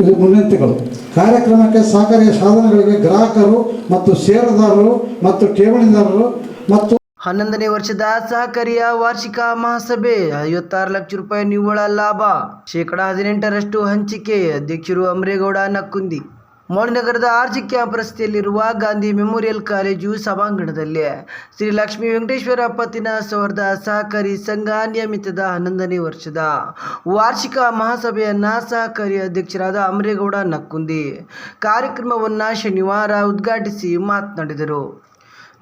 ಇದು ಕಾರ್ಯಕ್ರಮಕ್ಕೆ ಸಹಕಾರಿಯ ಸಾಧನಗಳಿಗೆ ಗ್ರಾಹಕರು ಮತ್ತು ಷೇರುದಾರರು ಮತ್ತು ಠೇವಣಿದಾರರು ಮತ್ತು ಹನ್ನೊಂದನೇ ವರ್ಷದ ಸಹಕಾರಿಯ ವಾರ್ಷಿಕ ಮಹಾಸಭೆ, ಐವತ್ತಾರು ಲಕ್ಷ ರೂಪಾಯಿ ನಿವ್ವಳ ಲಾಭ, ಶೇಕಡಾ ಹದಿನೆಂಟರಷ್ಟು ಹಂಚಿಕೆ, ಅಧ್ಯಕ್ಷರು ಅಮರೇಗೌಡ ನಕ್ಕುಂದಿ. ಮೌಳಿನಗರದ ಆರ್ಜಿ ಕ್ಯಾಂಪ್ ರಸ್ತೆಯಲ್ಲಿರುವ ಗಾಂಧಿ ಮೆಮೋರಿಯಲ್ ಕಾಲೇಜು ಸಭಾಂಗಣದಲ್ಲಿ ಶ್ರೀ ಲಕ್ಷ್ಮೀ ವೆಂಕಟೇಶ್ವರ ಪತ್ತಿನ ಸೌರದ ಸಹಕಾರಿ ಸಂಘ ನಿಯಮಿತದ ಹನ್ನೊಂದನೇ ವರ್ಷದ ವಾರ್ಷಿಕ ಮಹಾಸಭೆಯನ್ನು ಸಹಕಾರಿ ಅಧ್ಯಕ್ಷರಾದ ಅಮರೇಗೌಡ ನಕ್ಕುಂದಿ. ಕಾರ್ಯಕ್ರಮವನ್ನು ಶನಿವಾರ ಉದ್ಘಾಟಿಸಿ ಮಾತನಾಡಿದರು.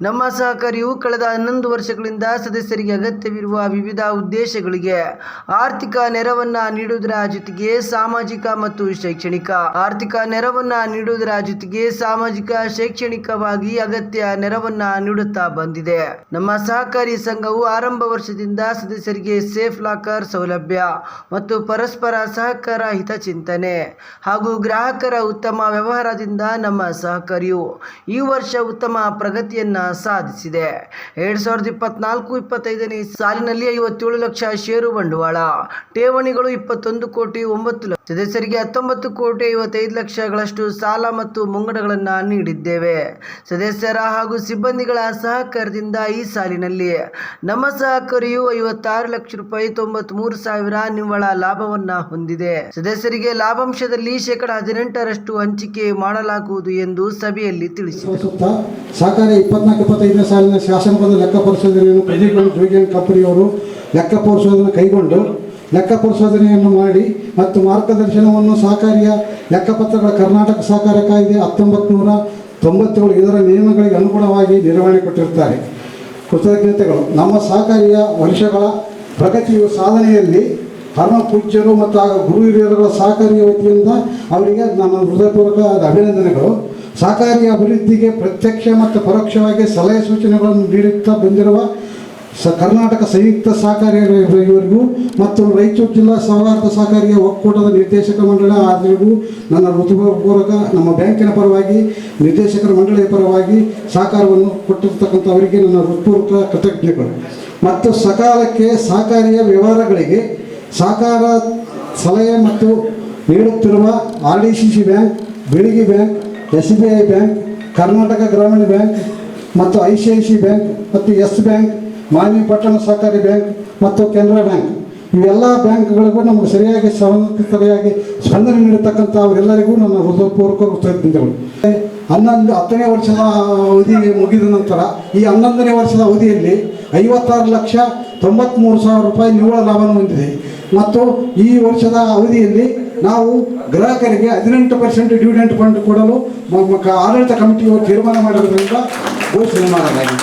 ನಮ್ಮ ಸಹಕಾರಿಯು ಕಳೆದ ಹನ್ನೊಂದು ವರ್ಷಗಳಿಂದ ಸದಸ್ಯರಿಗೆ ಅಗತ್ಯವಿರುವ ವಿವಿಧ ಉದ್ದೇಶಗಳಿಗೆ ಆರ್ಥಿಕ ನೆರವನ್ನ ನೀಡುವುದರ ಜೊತೆಗೆ ಸಾಮಾಜಿಕ ಮತ್ತು ಶೈಕ್ಷಣಿಕ. ಆರ್ಥಿಕ ನೆರವನ್ನ ನೀಡುವುದರ ಜೊತೆಗೆ ಸಾಮಾಜಿಕ, ಶೈಕ್ಷಣಿಕವಾಗಿ ಅಗತ್ಯ ನೆರವನ್ನ ನೀಡುತ್ತಾ ಬಂದಿದೆ. ನಮ್ಮ ಸಹಕಾರಿ ಸಂಘವು ಆರಂಭ ವರ್ಷದಿಂದ ಸದಸ್ಯರಿಗೆ ಸೇಫ್ ಲಾಕರ್ ಸೌಲಭ್ಯ ಮತ್ತು ಪರಸ್ಪರ ಸಹಕಾರ ಹಿತಚಿಂತನೆ ಹಾಗೂ ಗ್ರಾಹಕರ ಉತ್ತಮ ವ್ಯವಹಾರದಿಂದ ನಮ್ಮ ಸಹಕಾರಿಯು ಈ ವರ್ಷ ಉತ್ತಮ ಪ್ರಗತಿಯನ್ನ ಸಾಧಿಸಿದೆ. ಎರಡ್ ಸಾವಿರದ ಇಪ್ಪತ್ನಾಲ್ಕು ಇಪ್ಪತ್ತೈದನೇ ಸಾಲಿನಲ್ಲಿ ಐವತ್ತೇಳು ಲಕ್ಷ ಷೇರು ಬಂಡವಾಳ. ಠೇವಣಿಗಳು ಇಪ್ಪತ್ತೊಂದು ಕೋಟಿ ಒಂಬತ್ತು ಲಕ್ಷ. ಸದಸ್ಯರಿಗೆ ಹತ್ತೊಂಬತ್ತು ಕೋಟಿ ಐವತ್ತೈದು ಲಕ್ಷಗಳಷ್ಟು ಸಾಲ ಮತ್ತು ಮುಂಗಡಗಳನ್ನು ನೀಡಿದ್ದೇವೆ. ಸದಸ್ಯರ ಹಾಗೂ ಸಿಬ್ಬಂದಿಗಳ ಸಹಕಾರದಿಂದ ಈ ಸಾಲಿನಲ್ಲಿ ನಮ್ಮ ಸಹಕಾರಿಯು ಐವತ್ತಾರು ಲಕ್ಷ ರೂಪಾಯಿ ತೊಂಬತ್ಮೂರು ಸಾವಿರ ನಿವ್ವಳ ಲಾಭವನ್ನ ಹೊಂದಿದೆ. ಸದಸ್ಯರಿಗೆ ಲಾಭಾಂಶದಲ್ಲಿ ಶೇಕಡ ಹದಿನೆಂಟರಷ್ಟು ಹಂಚಿಕೆ ಮಾಡಲಾಗುವುದು ಎಂದು ಸಭೆಯಲ್ಲಿ ತಿಳಿಸಿದರು. ಇಪ್ಪತ್ತೈದನೇ ಸಾಲಿನ ಶಾಸನಬದ್ಧ ಲೆಕ್ಕ ಪರಿಶೋಧನೆಯನ್ನು ಕೈಗೊಂಡು ಜೋಗಿಯನ್ ಕಂಪನಿಯವರು ಲೆಕ್ಕ ಪರಿಶೋಧನೆ ಕೈಗೊಂಡು ಲೆಕ್ಕ ಪರಿಶೋಧನೆಯನ್ನು ಮಾಡಿ ಮತ್ತು ಮಾರ್ಗದರ್ಶನವನ್ನು ಸಹಕಾರಿಯ ಲೆಕ್ಕಪತ್ರಗಳ ಕರ್ನಾಟಕ ಸಹಕಾರ ಕಾಯ್ದೆ ಹತ್ತೊಂಬತ್ತು ತೊಂಬತ್ತೇಳು ಇದರ ನಿಯಮಗಳಿಗೆ ಅನುಗುಣವಾಗಿ ನಿರ್ವಹಣೆ ಕೊಟ್ಟಿರುತ್ತಾರೆ. ಕೃತಜ್ಞತೆಗಳು. ನಮ್ಮ ಸಹಕಾರಿಯ ವರ್ಷಗಳ ಪ್ರಗತಿಯು ಸಾಧನೆಯಲ್ಲಿ ಪರಮ ಪೂಜ್ಯರು ಮತ್ತು ಆ ಗುರು ಹಿರಿಯರುಗಳ ಸಹಕಾರಿಯ ವತಿಯಿಂದ ಅವರಿಗೆ ನಮ್ಮ ಹೃದಯಪೂರ್ವಕ ಅಭಿನಂದನೆಗಳು. ಸಹಕಾರಿಯ ಅಭಿವೃದ್ಧಿಗೆ ಪ್ರತ್ಯಕ್ಷ ಮತ್ತು ಪರೋಕ್ಷವಾಗಿ ಸಲಹೆ ಸೂಚನೆಗಳನ್ನು ನೀಡುತ್ತಾ ಬಂದಿರುವ ಸ ಕರ್ನಾಟಕ ಸಂಯುಕ್ತ ಸಹಕಾರಿ ಇವರಿಗೂ ಮತ್ತು ರಾಯಚೂರು ಜಿಲ್ಲಾ ಸೌಹಾರ್ದ ಸಹಕಾರಿಯ ಒಕ್ಕೂಟದ ನಿರ್ದೇಶಕ ಮಂಡಳಿ ಆದರಿಗೂ ನನ್ನ ಋತುಪೂರ್ವಕ ನಮ್ಮ ಬ್ಯಾಂಕಿನ ಪರವಾಗಿ, ನಿರ್ದೇಶಕರ ಮಂಡಳಿಯ ಪರವಾಗಿ ಸಹಕಾರವನ್ನು ಕೊಟ್ಟಿರ್ತಕ್ಕಂಥ ಅವರಿಗೆ ನನ್ನ ಹೃತ್ಪೂರ್ವಕ ಕೃತಜ್ಞತೆಗಳು. ಮತ್ತು ಸಕಾಲಕ್ಕೆ ಸಹಕಾರಿಯ ವ್ಯವಹಾರಗಳಿಗೆ ಸಹಕಾರ, ಸಲಹೆ ಮತ್ತು ನೀಡುತ್ತಿರುವ R D C C bank ಬೆಳಿಗ್ಗೆ bank S B I bank Karnataka ಗ್ರಾಮೀಣ ಬ್ಯಾಂಕ್ ಮತ್ತು I C I C bank ಮತ್ತು ಎಸ್ ಬ್ಯಾಂಕ್ ಮಾನ್ವಿ ಪಟ್ಟಣ ಸಹಕಾರಿ ಬ್ಯಾಂಕ್, ಮತ್ತು ಕೆನರಾ ಬ್ಯಾಂಕ್. ಇವೆಲ್ಲ ಬ್ಯಾಂಕ್ಗಳಿಗೂ ನಮಗೆ ಸರಿಯಾಗಿ ಸರಿಯಾಗಿ ಸ್ಪಂದನೆ ನೀಡತಕ್ಕಂಥ ಅವರೆಲ್ಲರಿಗೂ ನನ್ನ ಹೃದಯಪೂರ್ವಕ ಕೃತಜ್ಞತೆಗಳು. ಹನ್ನೊಂದು, ಹತ್ತನೇ ವರ್ಷದ ಅವಧಿ ಮುಗಿದ ನಂತರ ಈ ಹನ್ನೊಂದನೇ ವರ್ಷದ ಅವಧಿಯಲ್ಲಿ ಐವತ್ತಾರು ಲಕ್ಷ ತೊಂಬತ್ತ್ಮೂರು ಸಾವಿರ ರೂಪಾಯಿ ನಿವ್ವಳ ಲಾಭವನ್ನು ಹೊಂದಿದೆ. ಮತ್ತು ಈ ವರ್ಷದ ಅವಧಿಯಲ್ಲಿ ನಾವು ಗ್ರಾಹಕರಿಗೆ ಹದಿನೆಂಟು ಪರ್ಸೆಂಟ್ ಡಿವಿಡೆಂಟ್ ಫಂಡ್ ಕೊಡಲು ಆಡಳಿತ ಕಮಿಟಿಯು ತೀರ್ಮಾನ ಮಾಡಿರೋದ್ರಿಂದ ಘೋಷಣೆ ಮಾಡಲಾಗಿದೆ.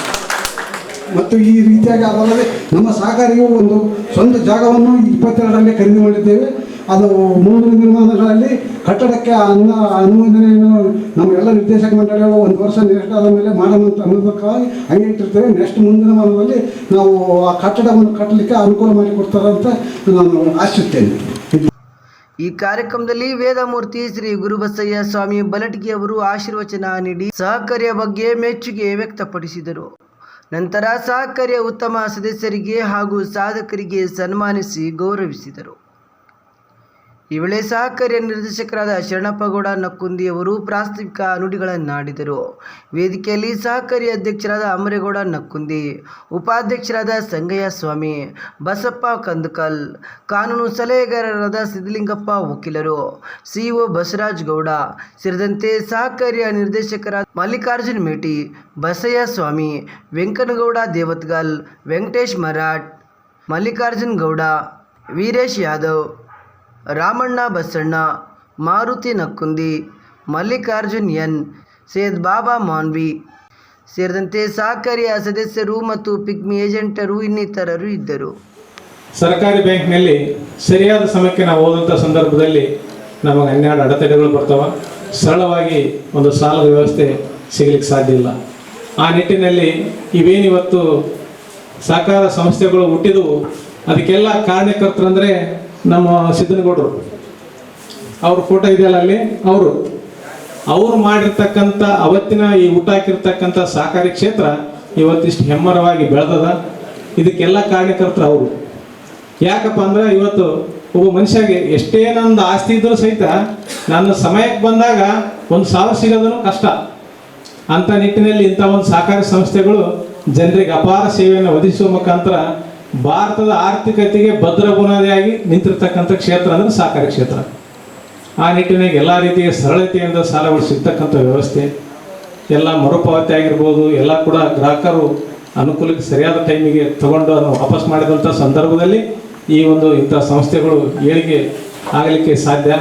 ಮತ್ತು ಈ ರೀತಿಯಾಗಿ ಅದಲ್ಲದೆ ನಮ್ಮ ಸಹಕಾರಿಯು ಒಂದು ಸ್ವಂತ ಜಾಗವನ್ನು ಇಪ್ಪತ್ತೆರಡರಲ್ಲಿ ಖರೀದಿ ಮಾಡಿದ್ದೇವೆ. ಅದು ಮೂರು ದಿನಮಾನಗಳಲ್ಲಿ ಕಟ್ಟಡಕ್ಕೆ ಅನ್ನ ಅನುಮೋದನೆಯನ್ನು ನಮ್ಮ ಎಲ್ಲ ನಿರ್ದೇಶಕ ಮಂಡಳಿಗಳು ಒಂದು ವರ್ಷ ನೆಕ್ಸ್ಟ್ ಆದ ಮೇಲೆ ಮಾಡೋಣ ಅಂತ ಅನ್ನೋದಕ್ಕಾಗಿ ಹಂಗೆ ಇಟ್ಟಿರ್ತೇವೆ ನೆಕ್ಸ್ಟ್ ಮುಂದಿನ ಮಾನದಲ್ಲಿ ನಾವು ಆ ಕಟ್ಟಡವನ್ನು ಕಟ್ಟಲಿಕ್ಕೆ ಅನುಕೂಲ ಮಾಡಿಕೊಡ್ತಾರೆ ಅಂತ ನಾನು ಆಶಿಸುತ್ತೇನೆ. ಈ ಕಾರ್ಯಕ್ರಮದಲ್ಲಿ ವೇದಮೂರ್ತಿ ಶ್ರೀ ಗುರುಬಸಯ್ಯ ಸ್ವಾಮಿ ಬಲಟಗಿ ಅವರು ಆಶೀರ್ವಚನ ನೀಡಿ ಸಹಕಾರ್ಯ ಬಗ್ಗೆ ಮೆಚ್ಚುಗೆ ವ್ಯಕ್ತಪಡಿಸಿದರು. ನಂತರ ಸಹಕಾರ್ಯ ಉತ್ತಮ ಸದಸ್ಯರಿಗೆ ಹಾಗೂ ಸಾಧಕರಿಗೆ ಸನ್ಮಾನಿಸಿ ಗೌರವಿಸಿದರು. ಈ ವೇಳೆ ಸಹಕಾರಿಯ ನಿರ್ದೇಶಕರಾದ ಶರಣಪ್ಪಗೌಡ ನಕ್ಕುಂದಿ ಅವರು ಪ್ರಾಸ್ತಾವಿಕ ನುಡಿಗಳನ್ನಾಡಿದರು ವೇದಿಕೆಯಲ್ಲಿ ಸಹಕಾರಿ ಅಧ್ಯಕ್ಷರಾದ ಅಮರೇಗೌಡ ನಕ್ಕುಂದಿ, ಉಪಾಧ್ಯಕ್ಷರಾದ ಸಂಗಯ್ಯ ಸ್ವಾಮಿ, ಬಸಪ್ಪ ಕಂದಕಲ್, ಕಾನೂನು ಸಲಹೆಗಾರರಾದ ಸಿದ್ದಲಿಂಗಪ್ಪ ವಕೀಲರು, ಸಿಇಒ ಬಸವರಾಜ್ ಗೌಡ, ಸೇರಿದಂತೆ ಸಹಕಾರಿಯ ನಿರ್ದೇಶಕರಾದ ಮಲ್ಲಿಕಾರ್ಜುನ್ ಮೇಟಿ, ಬಸಯ್ಯ ಸ್ವಾಮಿ, ವೆಂಕನಗೌಡ ದೇವತ್ಗಲ್, ವೆಂಕಟೇಶ್ ಮರಾಠ್, ಮಲ್ಲಿಕಾರ್ಜುನ್ ಗೌಡ, ವೀರೇಶ್ ಯಾದವ್ ರಾಮಣ್ಣ ಬಸಣ್ಣ, ಮಾರುತಿ ನಕ್ಕುಂದಿ, ಮಲ್ಲಿಕಾರ್ಜುನ್ ಎನ್ ಸೇದ್ ಬಾಬಾ ಮಾನ್ವಿ ಸೇರಿದಂತೆ ಸಹಕಾರಿಯ ಸದಸ್ಯರು ಮತ್ತು ಪಿಗ್ಮಿ ಏಜೆಂಟರು ಇನ್ನಿತರರು ಇದ್ದರು. ಸರ್ಕಾರಿ ಬ್ಯಾಂಕ್ನಲ್ಲಿ ಸರಿಯಾದ ಸಮಯಕ್ಕೆ ನಾವು ಹೋದಂಥ ಸಂದರ್ಭದಲ್ಲಿ ನಮಗೆ ಹನ್ನೆರಡು ಅಡೆತಡೆಗಳು ಬರ್ತವೆ. ಸರಳವಾಗಿ ಒಂದು ಸಾಲದ ವ್ಯವಸ್ಥೆ ಸಿಗಲಿಕ್ಕೆ ಸಾಧ್ಯ ಇಲ್ಲ. ಆ ನಿಟ್ಟಿನಲ್ಲಿ ಇವೇನಿವತ್ತು ಸಹಕಾರ ಸಂಸ್ಥೆಗಳು ಹುಟ್ಟಿದವು, ಅದಕ್ಕೆಲ್ಲ ಕಾರಣಕರ್ತರಂದರೆ ನಮ್ಮ ಸಿದ್ದನಗೌಡರು. ಅವ್ರ ಫೋಟೋ ಇದೆಯಲ್ಲ ಅಲ್ಲಿ? ಅವರು. ಅವರು ಮಾಡಿರ್ತಕ್ಕಂಥ ಅವತ್ತಿನ ಈ ಊಟ ಹಾಕಿರ್ತಕ್ಕಂಥ ಸಹಕಾರಿ ಕ್ಷೇತ್ರ ಇವತ್ತಿಷ್ಟು ಹೆಮ್ಮರವಾಗಿ ಬೆಳೆದದ. ಇದಕ್ಕೆಲ್ಲ ಕಾರಣಕರ್ತರು ಅವರು. ಯಾಕಪ್ಪ ಅಂದ್ರೆ ಇವತ್ತು ಒಬ್ಬ ಮನುಷ್ಯಗೆ ಎಷ್ಟೇ ನಂದು ಆಸ್ತಿ ಇದ್ದರೂ ಸಹಿತ ನನ್ನ ಸಮಯಕ್ಕೆ ಬಂದಾಗ ಒಂದು ಸಾಲ ಸಿಗೋದನ್ನು ಕಷ್ಟ. ಅಂತ ನಿಟ್ಟಿನಲ್ಲಿ ಇಂಥ ಒಂದು ಸಹಕಾರಿ ಸಂಸ್ಥೆಗಳು ಜನರಿಗೆ ಅಪಾರ ಸೇವೆಯನ್ನು ಒದಗಿಸುವ ಮುಖಾಂತರ ಭಾರತದ ಆರ್ಥಿಕತೆಗೆ ಭದ್ರ ಬುನಾದಿಯಾಗಿ ನಿಂತಿರ್ತಕ್ಕಂಥ ಕ್ಷೇತ್ರ ಅಂದರೆ ಸಹಕಾರಿ ಕ್ಷೇತ್ರ. ಆ ನಿಟ್ಟಿನಾಗ ಎಲ್ಲ ರೀತಿಯ ಸರಳತೆಯಿಂದ ಸಾಲಗಳು ಸಿಗ್ತಕ್ಕಂಥ ವ್ಯವಸ್ಥೆ, ಎಲ್ಲ ಮರುಪಾವತಿ ಆಗಿರ್ಬೋದು, ಎಲ್ಲ ಕೂಡ ಗ್ರಾಹಕರು ಅನುಕೂಲಕ್ಕೆ ಸರಿಯಾದ ಟೈಮಿಗೆ ತಗೊಂಡು ಅದನ್ನು ವಾಪಸ್ ಮಾಡಿದಂಥ ಸಂದರ್ಭದಲ್ಲಿ ಈ ಒಂದು ಇಂಥ ಸಂಸ್ಥೆಗಳು ಏಳಿಗೆ ಆಗಲಿಕ್ಕೆ ಸಾಧ್ಯ.